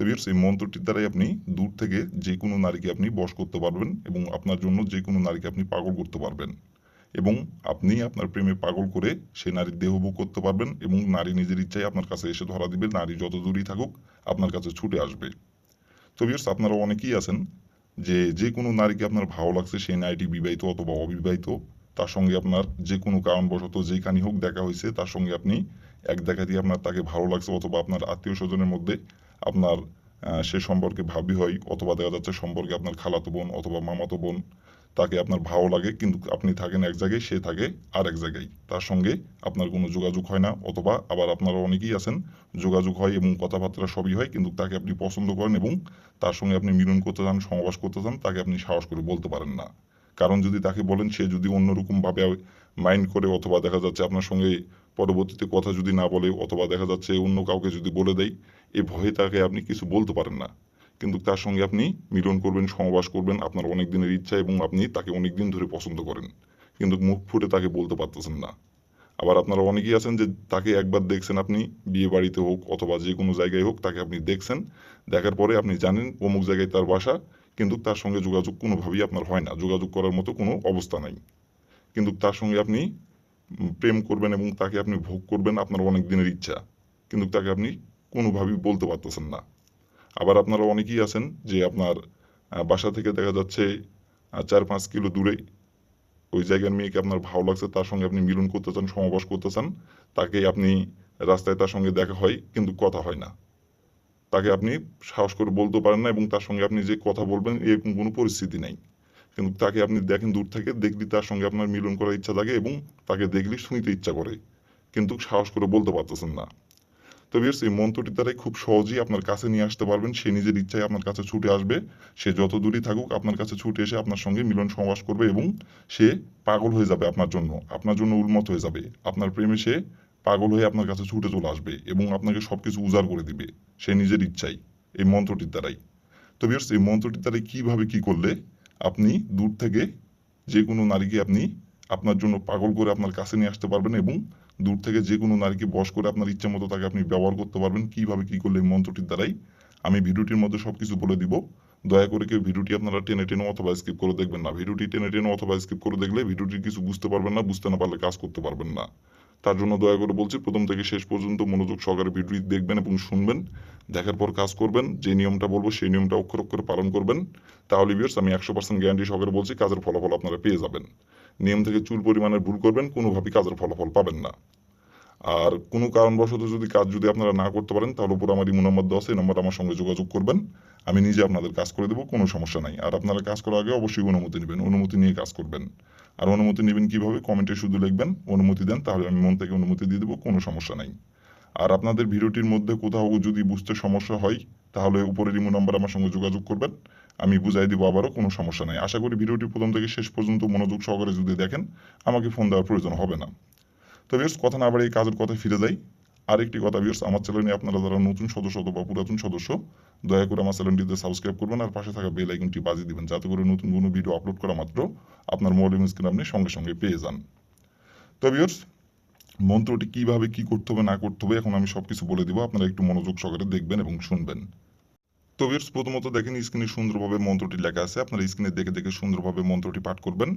তো এই মন্ত্রটির দ্বারাই আপনি দূর থেকে যে কোনো নারীকে আপনি বশ করতে পারবেন এবং আপনার জন্য যে কোনো নারীকে আপনি পাগল করতে পারবেন। এবং আপনি আপনার প্রেমে পাগল করে সেই নারীর দেহভোগ করতে পারবেন এবং নারী নিজের ইচ্ছায় আপনার কাছে এসে ধরা দিবে, নারী যত দূরই থাকুক আপনার কাছে ছুটে আসবে। তো বিয়ার্স আপনারা অনেকেই আছেন যে যে কোনো নারীকে আপনার ভালো লাগছে, সেই নারীটি বিবাহিত অথবা অবিবাহিত, তার সঙ্গে আপনার যে কোনো কারণবশত যেখানে হোক দেখা হয়েছে, তার সঙ্গে আপনি এক দেখাতেই আপনার তাকে ভালো লাগছে অথবা আপনার আত্মীয় স্বজনের মধ্যে আপনার সে সম্পর্কে ভাবি হয় অথবা দেখা যাচ্ছে সম্পর্কে আপনার খালাতো বোন অথবা মামাতো বোন, তাকে আপনার ভালো লাগে কিন্তু আপনি থাকেন এক জায়গায়, সে থাকে আর এক জায়গায়। তার সঙ্গে আপনার কোনো যোগাযোগ হয় না অথবা আবার আপনারা অনেকেই আছেন, যোগাযোগ হয় এবং কথাবার্তা সবই হয় কিন্তু তাকে আপনি পছন্দ করেন এবং তার সঙ্গে আপনি মিলন করতে চান সমাবাস করতে চান, তাকে আপনি সাহস করে বলতে পারেন না। কারণ যদি তাকে বলেন সে যদি অন্যরকমভাবে মাইন্ড করে অথবা দেখা যাচ্ছে আপনার সঙ্গে পরবর্তীতে কথা যদি না বলে অথবা দেখা যাচ্ছে অন্য কাউকে যদি বলে দেয়, এ ভয়ে তাকে আপনি কিছু বলতে পারেন না। কিন্তু তার সঙ্গে আপনি মিলন করবেন সমাবাস করবেন, আপনার অনেক দিনের ইচ্ছা এবং আপনি তাকে অনেক দিন ধরে পছন্দ করেন। কিন্তু মুখ ফুটে তাকে বলতে পারতেছেন না। আবার আপনারা অনেকেই আছেন যে তাকে একবার দেখছেন আপনি, বিয়ে বাড়িতে হোক অথবা যে কোনো জায়গায় হোক, তাকে আপনি দেখছেন, দেখার পরে আপনি জানেন অমুক জায়গায় তার বাসা কিন্তু তার সঙ্গে যোগাযোগ কোনোভাবেই আপনার হয় না। যোগাযোগ করার মতো কোনো অবস্থা নাই। কিন্তু তার সঙ্গে আপনি প্রেম করবেন এবং তাকে আপনি ভোগ করবেন আপনার অনেক দিনের ইচ্ছা। কিন্তু তাকে আপনি কোনোভাবেই বলতে পারতেছেন না। আবার আপনারা অনেকেই আছেন যে আপনার বাসা থেকে দেখা যাচ্ছে চার পাঁচ কিলো দূরে ওই জায়গার মেয়েকে আপনার ভালো লাগছে, তার সঙ্গে আপনি মিলন করতে চান সমাবাস করতে চান, তাকে আপনি রাস্তায় তার সঙ্গে দেখা হয়, কিন্তু কথা হয় না। তাকে আপনি সাহস করে বলতে পারেন না এবং তার সঙ্গে আপনি যে কথা বলবেন এরকম কোনো পরিস্থিতি নাই। কিন্তু তাকে আপনি দেখেন দূর থেকে, দেখলি তার সঙ্গে আপনার মিলন করার ইচ্ছা থাকে এবং তাকে দেখলি শুনিতে ইচ্ছা করে, কিন্তু সাহস করে বলতে পারতেছেন না। তো বিয়ার্স এই মন্ত্রটির দ্বারাই খুব সহজেই আপনার কাছে নিয়ে আসতে পারবেন। সে নিজের ইচ্ছায় আপনার কাছে ছুটে আসবে। সে যত দূরই থাকুক, আপনার কাছে ছুটে এসে আপনার সঙ্গে মিলন সমাবাস করবে এবং সে পাগল হয়ে যাবে আপনার জন্য। আপনার জন্য উন্মত হয়ে যাবে। আপনার প্রেমে সে পাগল হয়ে আপনার কাছে ছুটে চলে আসবে এবং আপনাকে সবকিছু উজাড় করে দিবে। সে নিজের ইচ্ছাই, এই মন্ত্রটির দ্বারাই। তো বিয়ার্স এই মন্ত্রটির দ্বারাই কীভাবে কি করলে আপনি দূর থেকে যে কোনো নারীকে আপনি আপনার জন্য পাগল করে আপনার কাছে নিয়ে আসতে পারবেন এবং দূর থেকে যে কোনো নারীকে বশ করে আপনার ইচ্ছা মতো তাকে আপনি ব্যবহার করতে পারবেন, কীভাবে কি করলে এই মন্ত্রটির দ্বারাই? আমি ভিডিওটির মধ্যে সব কিছু বলে দিব। দয়া করে কেউ ভিডিওটি আপনারা টেনে টেনে অথবা স্কিপ করে দেখবেন না। ভিডিওটি টেনে টেনে অথবা স্কিপ করে দেখলে ভিডিওটি কিছু বুঝতে পারবেন না, বুঝতে না পারলে কাজ করতে পারবেন না। তার জন্য দয়া করে বলছি, প্রথম থেকে শেষ পর্যন্ত মনোযোগ সহকারে ভিডিওটি দেখবেন এবং শুনবেন, দেখার পর কাজ করবেন, যে নিয়মটা বলব সেই নিয়মটা অক্ষর অক্ষরে পালন করবেন। তাহলে বিয়ার্স আমি একশো পার্সেন্ট গ্যারান্টি সহকারে বলছি, কাজের ফলাফল আপনারা পেয়ে যাবেন। নিয়ম থেকে চুল পরিমাণের ভুল করবেন, কোনোভাবেই কাজের ফলাফল পাবেন না। আর কোনো কারণবশত যদি কাজ যদি আপনারা না করতে পারেন, তাহলে উপর আমার ইমো নম্বর আছে, এই নম্বর আমার সঙ্গে যোগাযোগ করবেন। আমি নিজে আপনাদের কাজ করে দেবো, কোনো সমস্যা নাই। আর আপনারা কাজ করার আগে অবশ্যই অনুমতি নেবেন, অনুমতি নিয়ে কাজ করবেন। আর অনুমতি নেবেন কীভাবে? কমেন্টে শুধু লিখবেন, অনুমতি দেন, তাহলে আমি মন থেকে অনুমতি দিয়ে দেবো, কোনো সমস্যা নাই। আর আপনাদের ভিডিওটির মধ্যে কোথাও যদি বুঝতে সমস্যা হয়, তাহলে উপরের ইমো নাম্বার আমার সঙ্গে যোগাযোগ করবেন, আমি বুঝাই দিব আবারও, কোনো সমস্যা নাই। আশা করি ভিডিওটি প্রথম থেকে শেষ পর্যন্ত মনোযোগ সহকারে যদি দেখেন, আমাকে ফোন দেওয়ার প্রয়োজন হবে না। তো বেশ কথা না বাড়িয়ে কাজের কথা ফিরে যাই। আরেকটি কথা বিয়ার্স আমার চ্যানেলে আপনারা যারা নতুন সদস্য অথবা পুরাতন সদস্য, দয়া করে আমার চ্যানেলটিতে সাবস্ক্রাইব করবেন আর পাশে থাকা বেল আইকনটি বাজিয়ে দিবেন, যাতে করে নতুন কোনো ভিডিও আপলোড করা মাত্র আপনার মোবাইল স্ক্রিন আপনি সঙ্গে সঙ্গে পেয়ে যান। তো বিয়ার্স মন্ত্রটি কীভাবে কি করতে হবে, না করতে হবে, এখন আমি সব কিছু বলে দিব, আপনারা একটু মনোযোগ সহকারে দেখবেন এবং শুনবেন। তো বিয়ার্স প্রথমত দেখেন স্ক্রিনে সুন্দরভাবে মন্ত্রটি লেখা আছে, আপনারা স্ক্রিনে দেখে দেখে সুন্দরভাবে মন্ত্রটি পাঠ করবেন।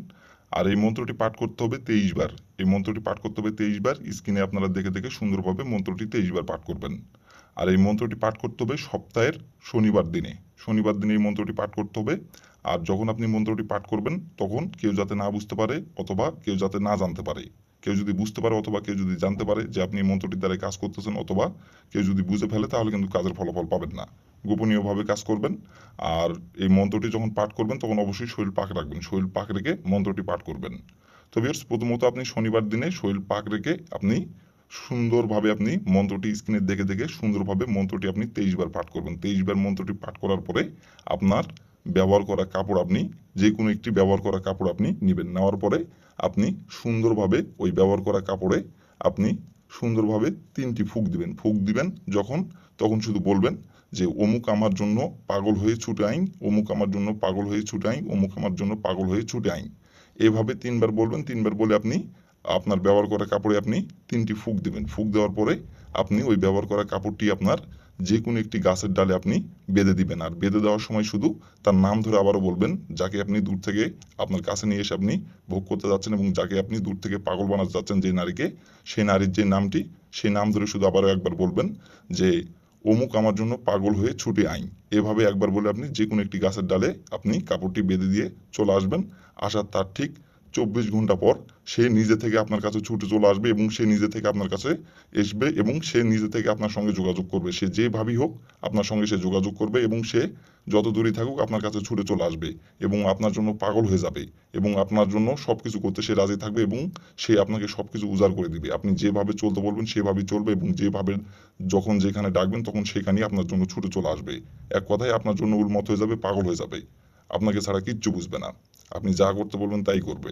আর এই মন্ত্রটি পাঠ করতে হবে তেইশ বার। এই মন্ত্রটি পাঠ করতে হবে তেইশ বার। স্ক্রিনে আপনারা দেখে দেখে সুন্দরভাবে মন্ত্রটি তেইশ বার পাঠ করবেন। আর এই মন্ত্রটি পাঠ করতে হবে সপ্তাহের শনিবার দিনে। শনিবার দিনে এই মন্ত্রটি পাঠ করতে হবে। আর যখন আপনি মন্ত্রটি পাঠ করবেন, তখন কেউ যাতে না বুঝতে পারে অথবা কেউ যাতে না জানতে পারে। কেউ যদি বুঝতে পারে অথবা কেউ যদি জানতে পারে যে আপনি মন্ত্রটির দ্বারা কাজ করতেছেন অথবা কেউ যদি বুঝে ফেলে, তাহলে কিন্তু কাজের ফলাফল পাবেন না। গোপনীয়ভাবে কাজ করবেন। আর এই মন্ত্রটি যখন পাঠ করবেন, তখন অবশ্যই শরীর পাক রাখবেন। শৈল পাক রেখে মন্ত্রটি পাঠ করবেন। তো বিয়ার্স প্রথমত আপনি শনিবার দিনে শৈল পাক রেখে আপনি সুন্দরভাবে আপনি মন্ত্রটি স্ক্রিনে দেখে দেখে সুন্দরভাবে মন্ত্রটি আপনি তেইশ বার পাঠ করবেন। তেইশ বার মন্ত্রটি পাঠ করার পরে আপনার ব্যবহার করা কাপড় আপনি যে কোনো একটি ব্যবহার করা কাপড় আপনি নেবেন। নেওয়ার পরে আপনি সুন্দরভাবে ওই ব্যবহার করা কাপড়ে আপনি সুন্দরভাবে তিনটি ফুক দিবেন। ফুক দিবেন যখন, তখন শুধু বলবেন যে অমুক আমার জন্য পাগল হয়ে ছুটে আইন, অমুক আমার জন্য পাগল হয়ে ছুটে আইন, অমুক আমার জন্য পাগল হয়ে ছুটে আইন। এভাবে তিনবার বলবেন, তিনবার বলে আপনি, আপনার ব্যবহার করা কাপড়ে আপনি তিনটি ফুক দেবেন। ফুক দেওয়ার পরে আপনি ওই ব্যবহার করা কাপড়টি আপনার যে কোনো একটি গাছের ডালে আপনি বেঁধে দিবেন। আর বেঁধে দেওয়ার সময় শুধু তার নাম ধরে আবারও বলবেন, যাকে আপনি দূর থেকে আপনার কাছে নিয়ে এসে আপনি ভোগ করতে যাচ্ছেন এবং যাকে আপনি দূর থেকে পাগল বানাতে যাচ্ছেন যে নারীকে, সেই নারীর যে নামটি, সেই নাম ধরে শুধু আবারও একবার বলবেন যে অমুক আমার জন্য পাগল হয়ে ছুটে আইন। এভাবে একবার বলে আপনি যে কোনো একটি গাছের ডালে আপনি কাপড়টি বেঁধে দিয়ে চলে আসবেন। আসার তার ঠিক চব্বিশ ঘণ্টা পর সে নিজে থেকে আপনার কাছে ছুটে চলে আসবে এবং সে নিজে থেকে আপনার কাছে আসবে এবং সে নিজে থেকে আপনার সঙ্গে যোগাযোগ করবে। সে যেভাবেই হোক আপনার সঙ্গে সে যোগাযোগ করবে এবং সে যত দূরই থাকুক আপনার কাছে ছুটে চলে আসবে এবং আপনার জন্য পাগল হয়ে যাবে এবং আপনার জন্য সব কিছু করতে সে রাজি থাকবে এবং সে আপনাকে সব কিছু উজাড় করে দিবে। আপনি যেভাবে চলতে বলবেন সেভাবেই চলবে এবং যেভাবে যখন যেখানে ডাকবেন তখন সেখানেই আপনার জন্য ছুটে চলে আসবে। এক কথায় আপনার জন্য উন্মত হয়ে যাবে, পাগল হয়ে যাবে। আপনাকে ছাড়া কিচ্ছু বুঝবে না। আপনি যা করতে বলবেন তাই করবে।